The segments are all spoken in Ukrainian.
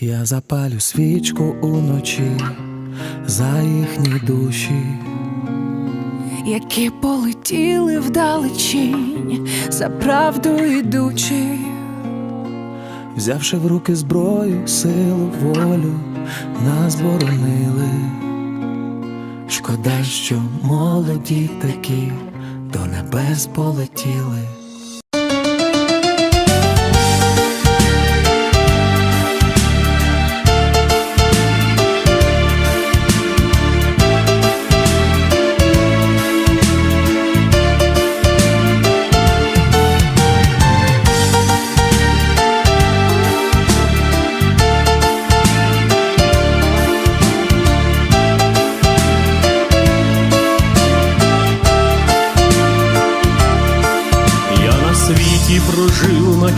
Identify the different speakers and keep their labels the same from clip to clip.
Speaker 1: Я запалю свічку уночі за їхні душі.
Speaker 2: які полетіли вдалечінь, за правду ідучи,
Speaker 1: Взявши в руки зброю, силу, волю, нас боронили. Шкода, що молоді такі до небес полетіли.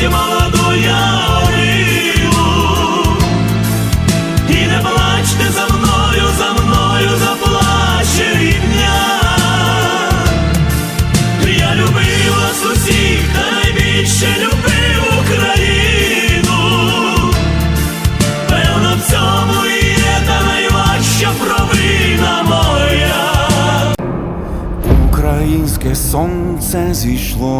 Speaker 3: Посадіть молоду ялину І не плачте за мною, за мною заплаче рідня. Я любив вас усіх, та найбільше любив Україну. Певно, в цьому є та найважча провина моя.
Speaker 4: Українське сонце зійшло,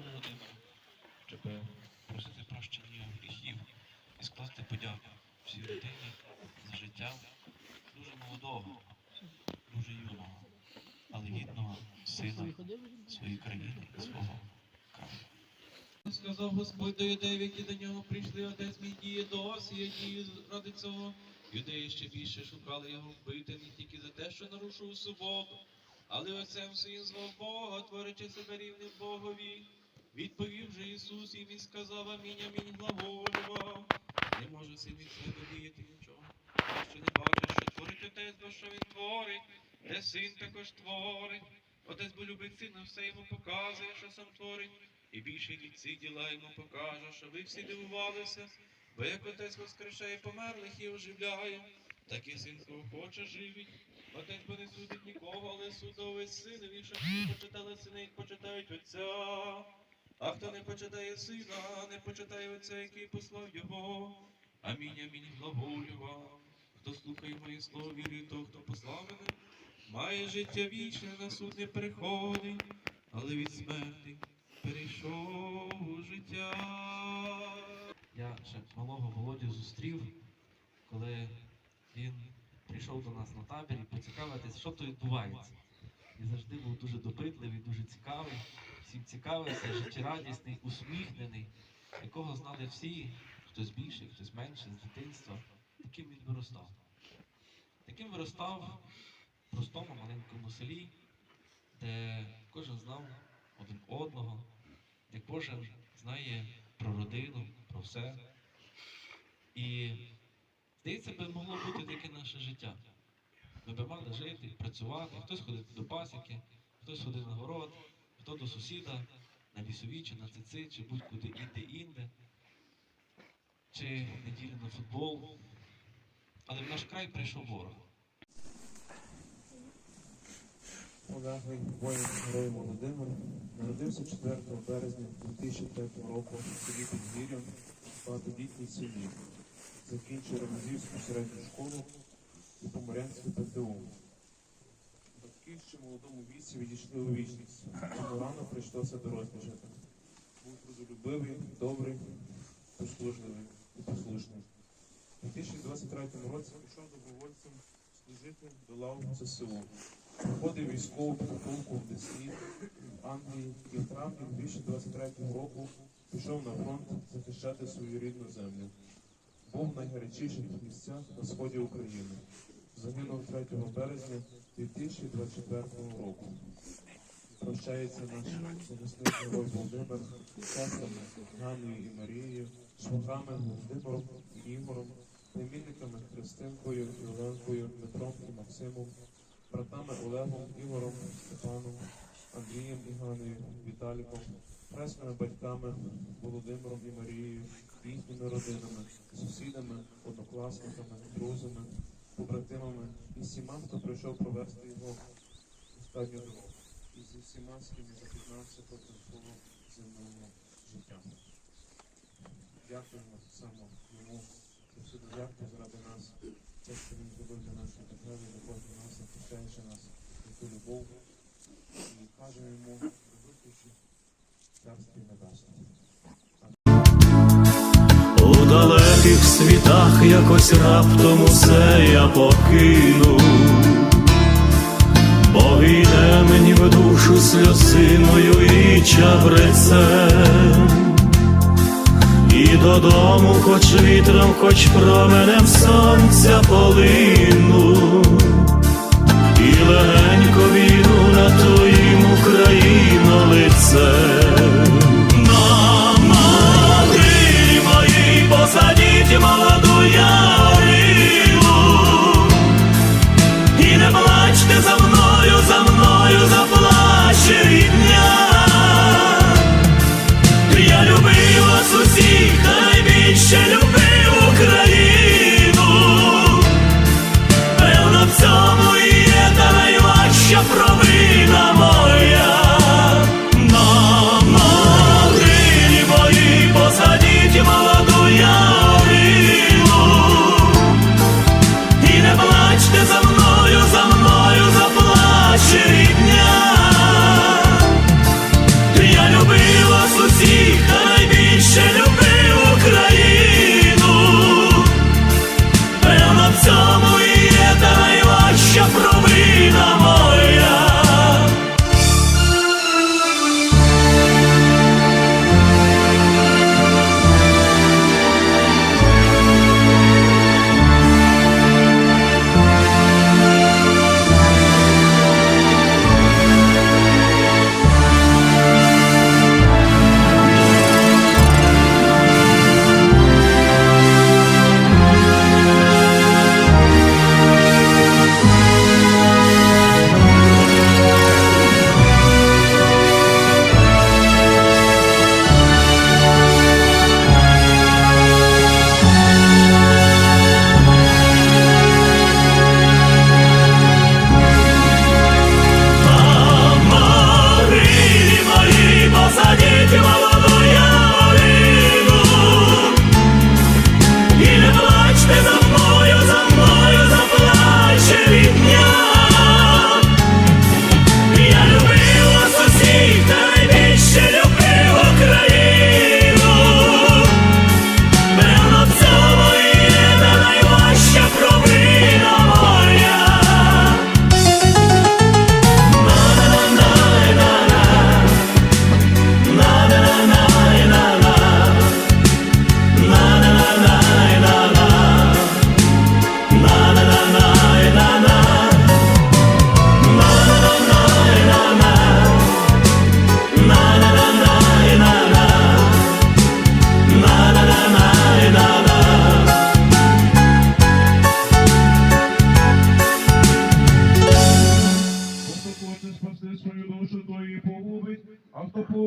Speaker 5: Володимира, щоб просити прощення гріхів і скласти подяку всій родині за життя дуже молодого, дуже юного, але гідного сина своєї країни свого краю. Сказав Господь до юдеїв, які до нього прийшли, отець мій діє досі, я дію ради цього. Юдеї ще більше шукали його вбити, не тільки за те, що нарушив суботу, але отцем своїм звав Бога, творячи себе рівним Богові. Відповів же Ісус, і він сказав амінь, амінь, глаголював. Не може син від себе діяти нічого, що не бачиш, що творить отець, бо що він творить, де син також творить. Отець бо любить сина, все йому показує, що сам творить. І більше від ці діла йому покаже, що ви всі дивувалися, бо як отець воскрешає померлих і оживляє, так і син кого хоче живить. Отець бо не судить нікого, але судовий синові, що всі почитали сини, як почитають отця. А хто не почитає сина, не почитає отця, який послав його. Амінь, амінь, глаголю вам. Хто слухає моє слово, вірує того, хто послав мене, має життя вічне, на суд не приходить, але від смерти перейшов у життя. Я ще малого Володю зустрів, коли він прийшов до нас на табір і поцікавитись, що тут відбувається. І завжди був дуже допитливий, дуже цікавий, всім цікавився, життєрадісний, усміхнений, якого знали всі, хтось більше, хтось менше з дитинства. Таким він виростав. Таким виростав в простому маленькому селі, де кожен знав один одного, де кожен знає про родину, про все. І здається, би могло бути таке наше життя. Ми би мали жити, працювати, хтось ходити до пасіки, хтось ходив на город, хто до сусіда, на лісові, чи на цици, чи будь-куди інде-інде, чи неділю на футбол. Але в наш край прийшов ворог.
Speaker 6: Полеглий воїн Герой Володимир народився 4 березня 2003 року в селі Підгір'я в багатодітній сім'ї. Закінчив Ремезівську середню школу і Поморянське ПТУ. Батьки ще в молодому віці відійшли у вічність. Тому рано прийшлося дорослі жити. Був трудолюбивий, добрий, послужливий і послушний. У 2023 році пішов добровольцем служити до лав ЗСУ. Проходив військову підготовку в Десні, в Англії і в травні 2023 року пішов на фронт захищати свою рідну землю. Був в найгарячіших місцях на сході України. Загинув 3 березня 2024 року. Прощається наш захисник герой Володимир з сестрами Ганною і Марією, шваграми Володимиром і Ігорем, племінниками Христинкою Оленкою, Дмитром і Максимом, братами Олегом, Ігорем, Степаном, Андрієм і Ганною, Віталіком, хресними батьками Володимиром і Марією, їхніми родинами, сусідами, однокласниками, друзями, побратимами і всіма, хто прийшов провести його останню дорогу, і зі всіма, з ким запізнався проти свого земного життя. Дякуємо саме йому за всю додатку заради нас, те, що він зробив для нашої держави, для кожного нас, захищаючи нас ту любов.
Speaker 3: Далеких світах якось раптом усе я покину, бо війне мені в душу сльозиною і чабрецем, і додому, хоч вітром, хоч променем сонця полину, і легенько війну на твоїм Україно лицем. Посадіть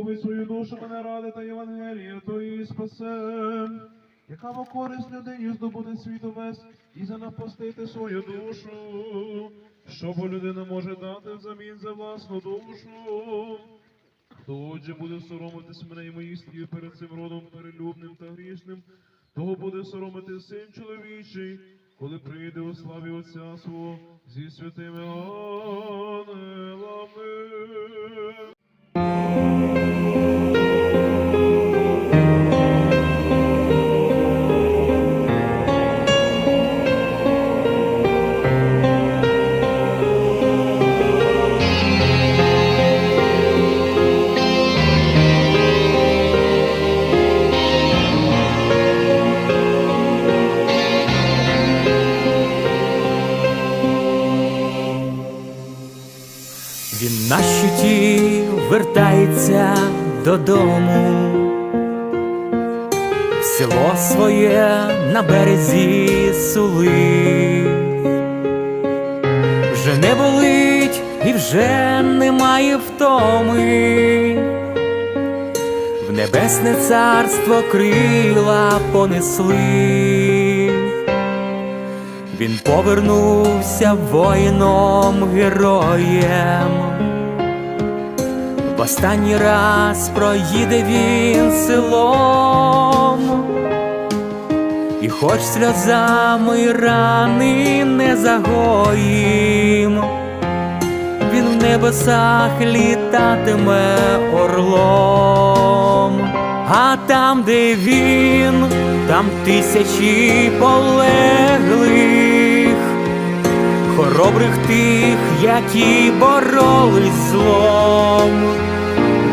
Speaker 6: а свою душу, мене ради та Євангелія, то її спасе. Яка во користь людині здобути світ увесь і занапастити свою душу? Що бо людина може дати взамін за власну душу? Хто отже буде соромитись мене і моїх слів перед цим родом перелюбним та грішним, того буде соромити син чоловічий, коли прийде у славі Отця свого зі святими ангелами.
Speaker 1: Thank you. Додому, в село своє на березі сули. Вже не болить і вже немає втоми. В небесне царство крила понесли. Він повернувся воїном героєм. В останній раз проїде він селом, і хоч сльозами рани не загоїм, він в небесах літатиме орлом, а там, де він, там тисячі полеглих, хоробрих тих, які боролись злом.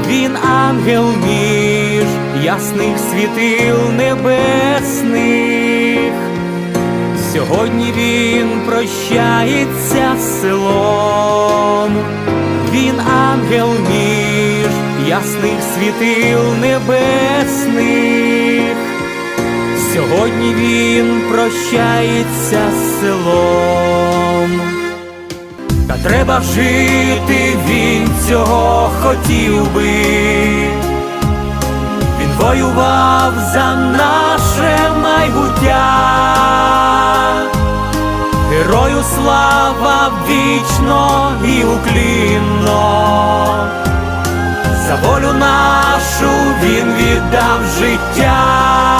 Speaker 1: Він ангел між ясних світил небесних. Сьогодні він прощається з селом. Він ангел між ясних світил небесних. Сьогодні він прощається з селом. Та треба жити, він цього хотів би. Він воював за наше майбуття. Герою слава вічно і уклінно. За волю нашу він віддав життя.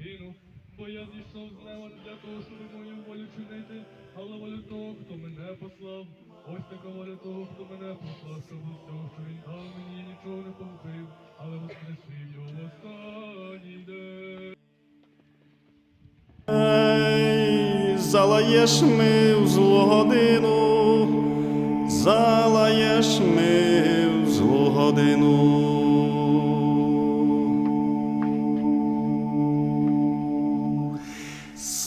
Speaker 6: Відкину.
Speaker 7: бо я зійшов з неба для того, щоб мою волю чинити, але волю того, хто мене послав. Ось така воля того, хто мене послав, щоб з цього, що він дав мені, нічого не погубив, але воскресив його в останній день.
Speaker 4: Ей, залаєш ми в злу годину, залаєш ми в злу годину.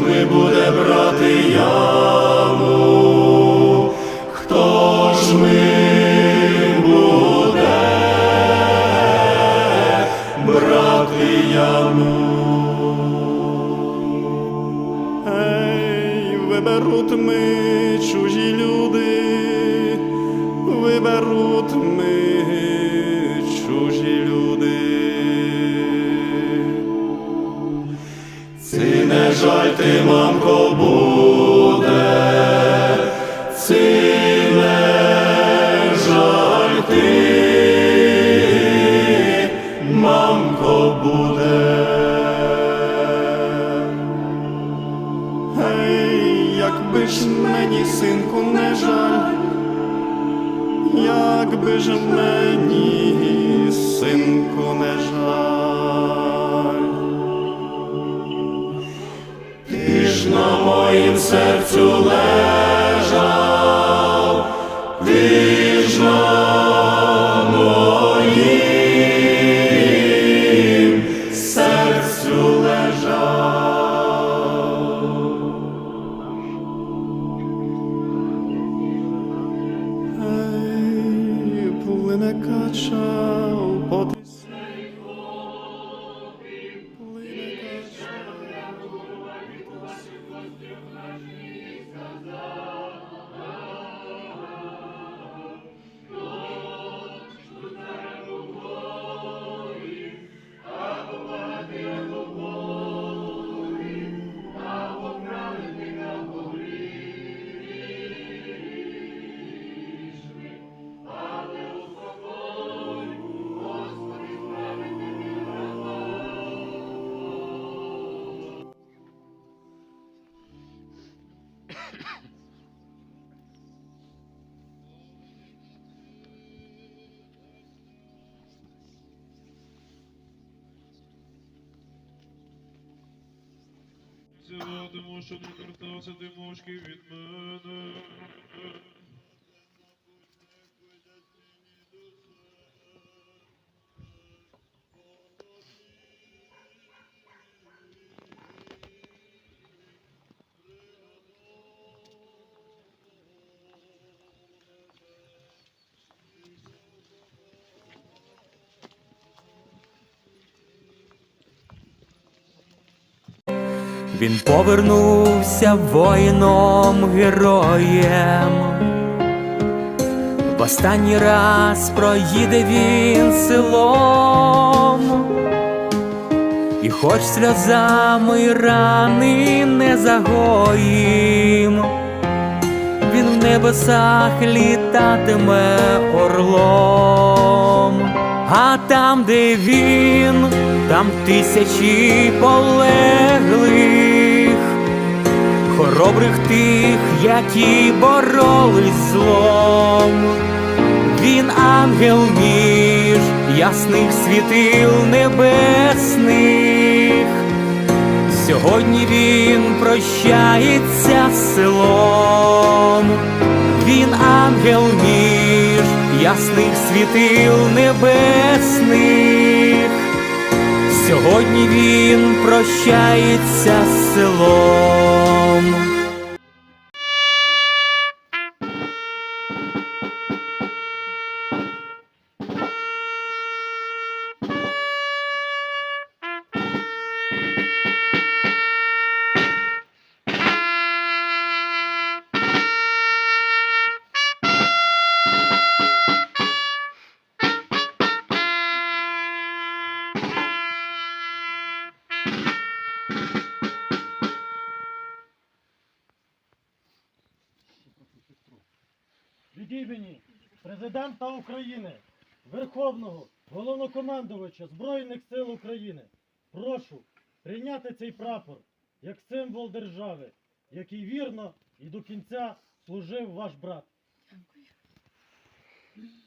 Speaker 4: Ми буде брати яму? Ти, мамко, Mekacza.
Speaker 7: Зиватиму, що не картався ти від мене.
Speaker 1: Він повернувся воїном героєм. В останній раз проїде він селом, і хоч сльозами рани не загоїм, він в небесах літатиме орлом, а там, де він, там тисячі полеглих, хоробрих тих, які боролись злом. Він ангел між ясних світил небесних. Сьогодні він прощається з селом. Він ангел між ясних світил небесних. Сьогодні він прощається з селом.
Speaker 8: Президента України, Верховного Головнокомандувача Збройних сил України прошу прийняти цей прапор як символ держави, який вірно і до кінця служив ваш брат.
Speaker 6: Постійно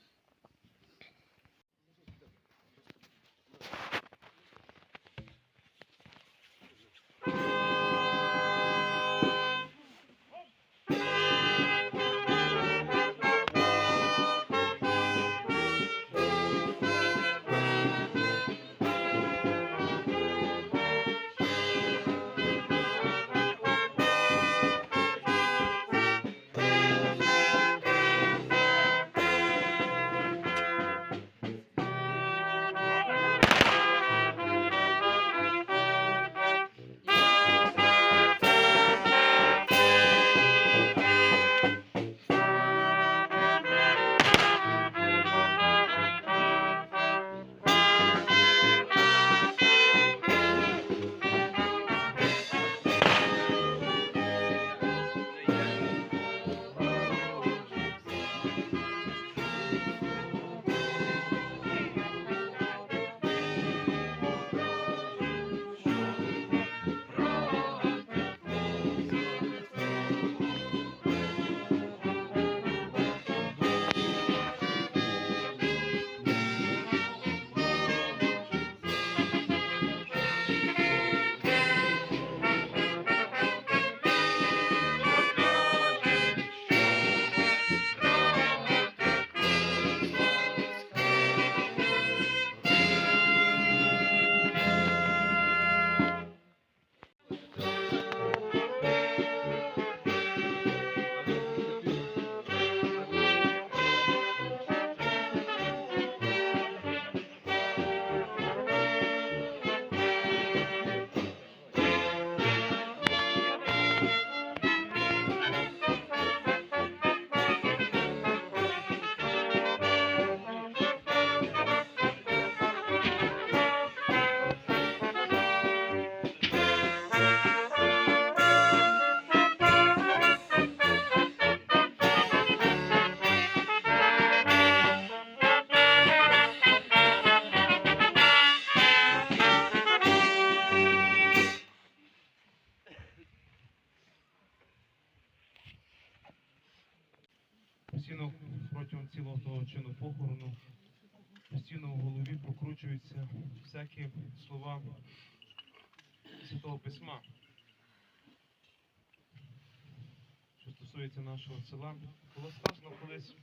Speaker 6: села. Було сказано колись,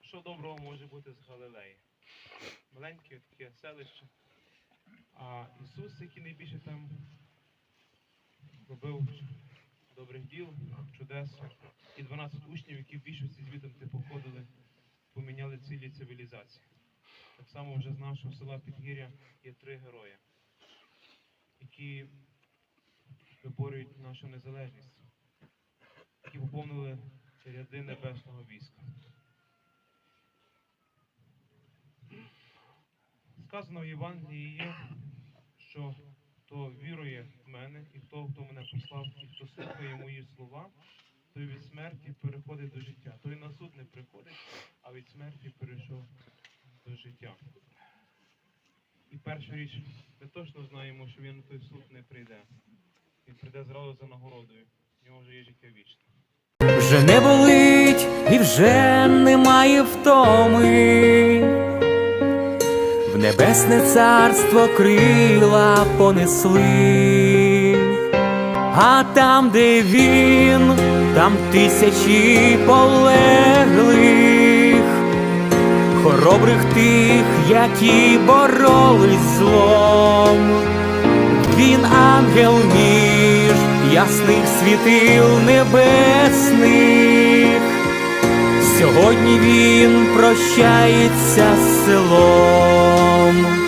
Speaker 6: що доброго може бути з Галилеї. Маленьке таке селище. А Ісус, який найбільше там робив добрих діл, чудес, і 12 учнів, які в більшості ти походили, поміняли цілі цивілізації. Так само вже з нашого села Підгір'я є три герої, які виборюють нашу незалежність, які поповнили ряди небесного війська. Сказано в Євангелії що хто вірує в мене, і хто, хто мене послав, і хто слухає мої слова, той від смерті переходить до життя. Той на суд не приходить, а від смерті перейшов до життя. І перша річ, ми точно знаємо, що він на той суд не прийде. Він прийде зразу за нагородою. В нього вже є життя вічне.
Speaker 1: І вже немає втоми. В небесне царство крила понесли, а там, де він, там тисячі полеглих, хоробрих тих, які боролись злом. Він ангел між ясних світил небесних. Сьогодні він прощається з селом.